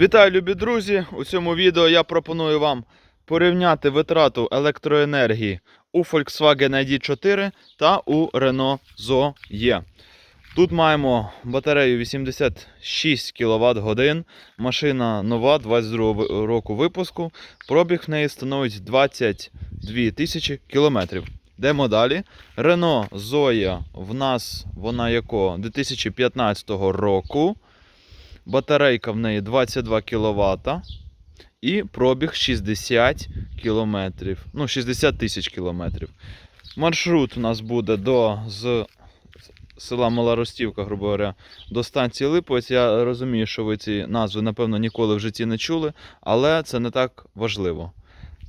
Вітаю, любі друзі! У цьому відео я пропоную вам порівняти витрату електроенергії у Volkswagen ID4 та у Renault Zoe. Тут маємо батарею 86 кВт. Машина нова 22 року випуску. Пробіг в неї становить 22 тисячі кілометрів. Йдемо далі. Renault Zoe в нас вона якого 2015 року. Батарейка в неї 22 кВт і пробіг 60 км. Ну, 60 тисяч кілометрів. Маршрут у нас буде до з села Мала Ростівка, грубо говоря, до станції Липовець. Я розумію, що ви ці назви, напевно, ніколи в житті не чули, але це не так важливо.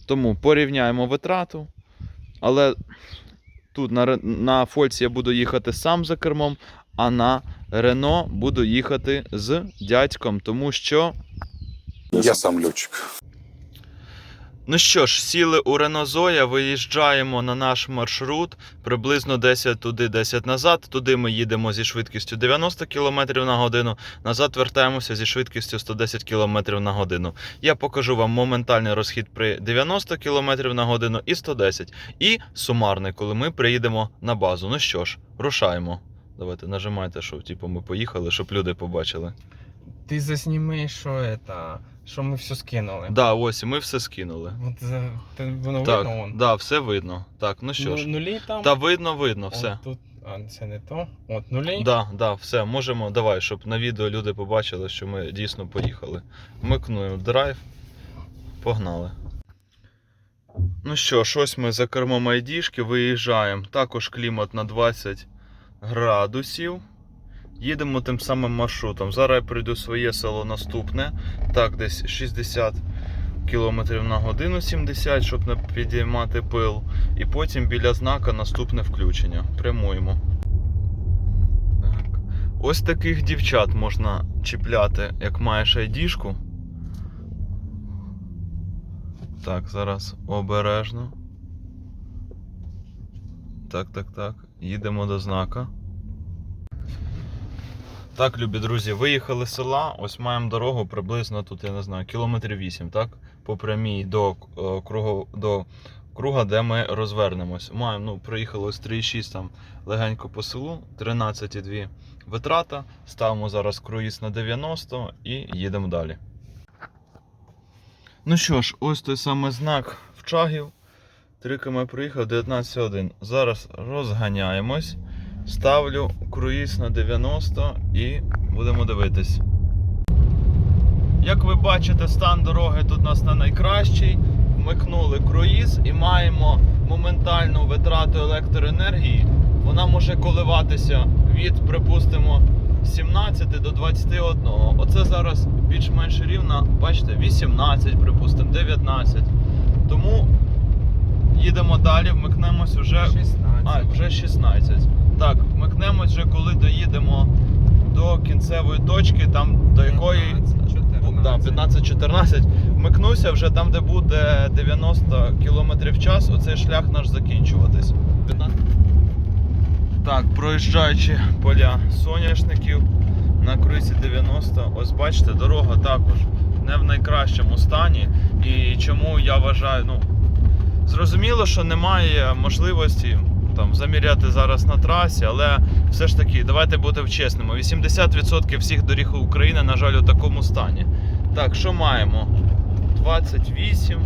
Тому порівняємо витрату. Але тут на, на Фольці я буду їхати сам за кермом, а на Рено буду їхати з дядьком, тому що. Я сам льотчик. Ну що ж, сіли у Рено Зоя, виїжджаємо на наш маршрут приблизно 10 туди, 10 назад. Туди ми їдемо зі швидкістю 90 км на годину, назад вертаємося зі швидкістю 110 км на годину. Я покажу вам моментальний розхід при 90 км на годину і 110. І сумарний, коли ми приїдемо на базу. Ну що ж, рушаємо. Давайте нажимайте, що типу, ми поїхали, щоб люди побачили. Ти засніми, що это, що ми все скинули. Да, ось ми все скинули. От за- те- воно Так, видно вон. да, все видно. Так, ну що Ну- ж. Нулі там. Та видно, видно, От все. Тут, а, це не то. От нулі. Да, да, все, можемо. Давай, щоб на відео люди побачили, що ми дійсно поїхали. Вмикнуємо драйв. Погнали. Ну що ж, ось ми за кермом айдішки виїжджаємо. Також клімат на 20 градусів. Їдемо тим самим маршрутом. Зараз я прийду своє село наступне. Так, десь 60 км на годину 70, щоб не підіймати пил. І потім біля знака наступне включення. Прямуємо. Так. Ось таких дівчат можна чіпляти, як маєш айдішку. Так, зараз обережно. Так, так, так. Їдемо до знака. Так, любі друзі, виїхали з села. Ось маємо дорогу приблизно тут, я не знаю, кілометрів 8, так? По прямій до, е, кругу, до круга, де ми розвернемось. Маємо, ну, приїхали ось 3,6 там легенько по селу, 13,2 витрата. Ставимо зараз круїз на 90 і їдемо далі. Ну що ж, ось той самий знак в Чагів. 3 км проїхав 19,1. Зараз розганяємось. Ставлю круїз на 90 і будемо дивитись. Як ви бачите, стан дороги тут у нас не найкращий. Вмикнули круїз і маємо моментальну витрату електроенергії. Вона може коливатися від, припустимо, 17 до 21. Оце зараз більш-менш рівно, бачите, 18, припустимо, 19. Тому їдемо далі, вмикнемось уже 16. а, вже 16. Так, вмикнемось вже коли доїдемо до кінцевої точки, там до якої. 15-14. Вмикнувся вже там, де буде 90 км в час, оцей шлях наш закінчуватись. 15. Так, проїжджаючи поля соняшників на круїзі 90, ось бачите, дорога також не в найкращому стані. І чому я вважаю, ну, зрозуміло, що немає можливості там заміряти зараз на трасі, але все ж таки, давайте будемо чесними. 80% всіх доріг України, на жаль, у такому стані. Так, що маємо? 28,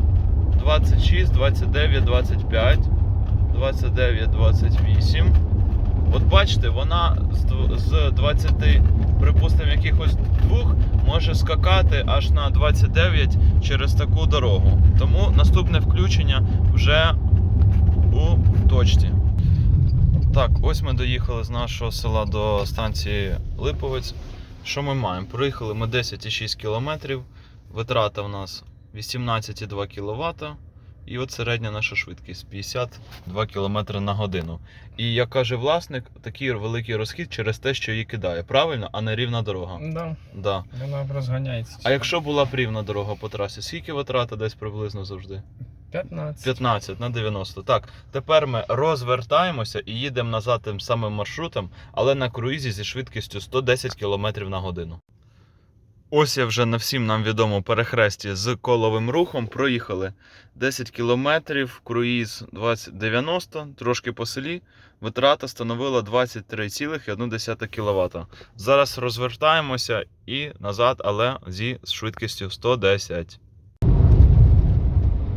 26, 29, 25, 29, 28. От бачите, вона з 20, припустимо, якихось двох може скакати аж на 29 через таку дорогу. Тому наступне включення вже у точці. Так, ось ми доїхали з нашого села до станції Липовець. Що ми маємо? Проїхали ми 10,6 км, витрата в нас 18,2 кВт. І от середня наша швидкість 52 км на годину. І як каже власник, такий великий розхід через те, що її кидає. Правильно, а не рівна дорога. Да, Да. вона розганяється. А якщо була б рівна дорога по трасі, скільки витрата десь приблизно завжди? 15. 15 на 90. Так, тепер ми розвертаємося і їдемо назад тим самим маршрутом, але на круїзі зі швидкістю 110 км на годину. Ось я вже на всім нам відомому перехресті з коловим рухом проїхали 10 кілометрів, круїз 2090, трошки по селі. Витрата становила 23,1 кВт. Зараз розвертаємося і назад, але зі швидкістю 110.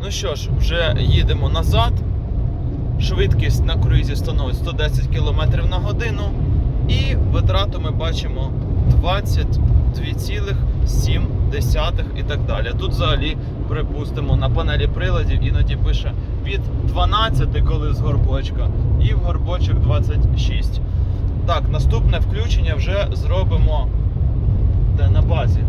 Ну що ж, вже їдемо назад. Швидкість на круїзі становить 110 км на годину. І витрату ми бачимо 22,7 і так далі. Тут взагалі, припустимо, на панелі приладів іноді пише від 12, коли з горбочка, і в горбочок 26. Так, наступне включення вже зробимо де, на базі.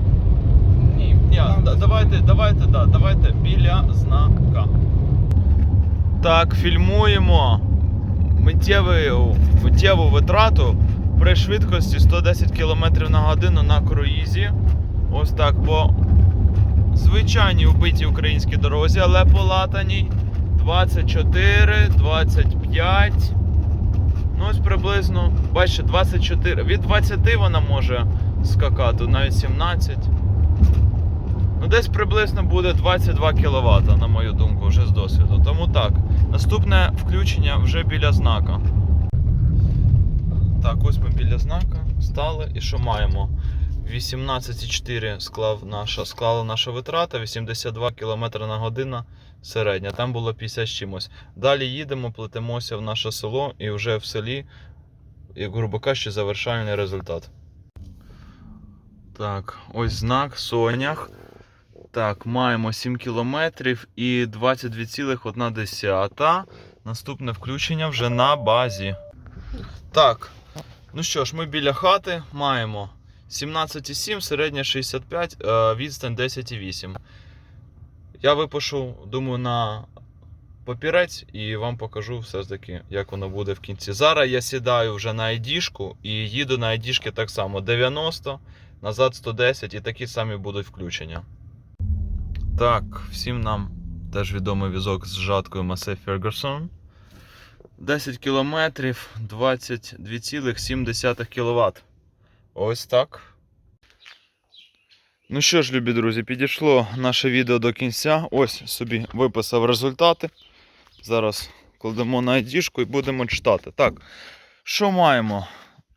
Ні, Ні, да- давайте, давайте, да, давайте біля знака. Так, фільмуємо миттєву, миттєву витрату при швидкості 110 км на годину на круїзі. Ось так по звичайній убитій українській дорозі, але по латаній 24, 25. Ну, ось приблизно, бачите, 24. Від 20 вона може скакати, навіть 17. Ну, десь приблизно буде 22 кВт, на мою думку, вже з досвіду. Тому так, наступне включення вже біля знака. Так, ми біля знака стали. І що маємо? 18,4 склав наша, склала наша витрата, 82 км на годину середня. Там було 50 з чимось. Далі їдемо, плетемося в наше село і вже в селі, як грубо кажучи, завершальний результат. Так, ось знак Сонях. Так, маємо 7 кілометрів і 22,1. Наступне включення вже на базі. Так, ну що ж, ми біля хати маємо 17,7, середня 65, е, відстань 10,8. Я випишу, думаю, на папірець і вам покажу все ж таки, як воно буде в кінці. Зараз я сідаю вже на ID-шку і їду на ID-шки так само 90, назад 110 і такі самі будуть включення. Так, всім нам теж відомий візок з жаткою Massey Ferguson. 10 кілометрів, 22,7 кВт. Ось так. Ну що ж, любі друзі, підійшло наше відео до кінця. Ось собі виписав результати. Зараз кладемо на ID і будемо читати. Так, що маємо?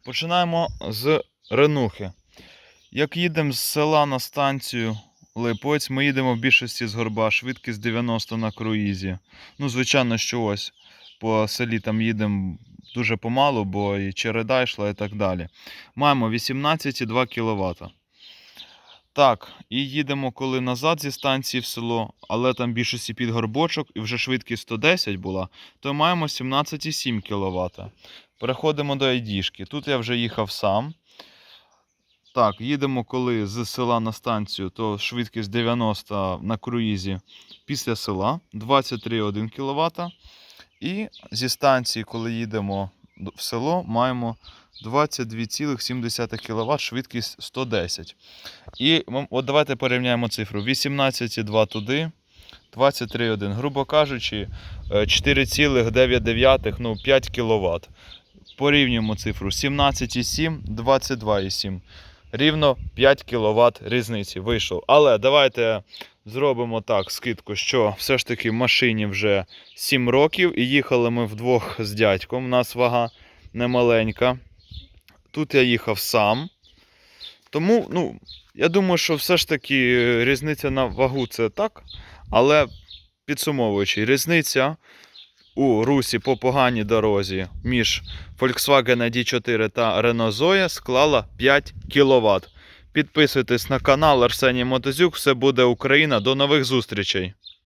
Починаємо з Ренухи. Як їдемо з села на станцію Липовець, ми їдемо в більшості з горба, швидкість 90 на круїзі. Ну, звичайно, що ось по селі там їдемо дуже помалу, бо і череда йшла і так далі. Маємо 18,2 кВт. Так, і їдемо коли назад зі станції в село, але там більшості під горбочок і вже швидкість 110 була, то маємо 17,7 кВт. Переходимо до ID-шки. Тут я вже їхав сам. Так, їдемо коли з села на станцію, то швидкість 90 на круїзі після села 23,1 кВт. І зі станції, коли їдемо в село, маємо 22,7 кВт, швидкість 110. І от давайте порівняємо цифру. 18,2 туди, 23,1. Грубо кажучи, е, 4,9, ну 5 кВт. Порівнюємо цифру 17,7, 22,7. Рівно 5 кВт різниці вийшов. Але давайте зробимо так, скидку, що все ж таки машині вже 7 років і їхали ми вдвох з дядьком. У нас вага немаленька. Тут я їхав сам. Тому, ну, я думаю, що все ж таки різниця на вагу це так. Але підсумовуючи, різниця у русі по поганій дорозі між Volkswagen ID4 та Renault Zoe склала 5 кВт. Підписуйтесь на канал Арсеній Мотозюк. Все буде Україна. До нових зустрічей!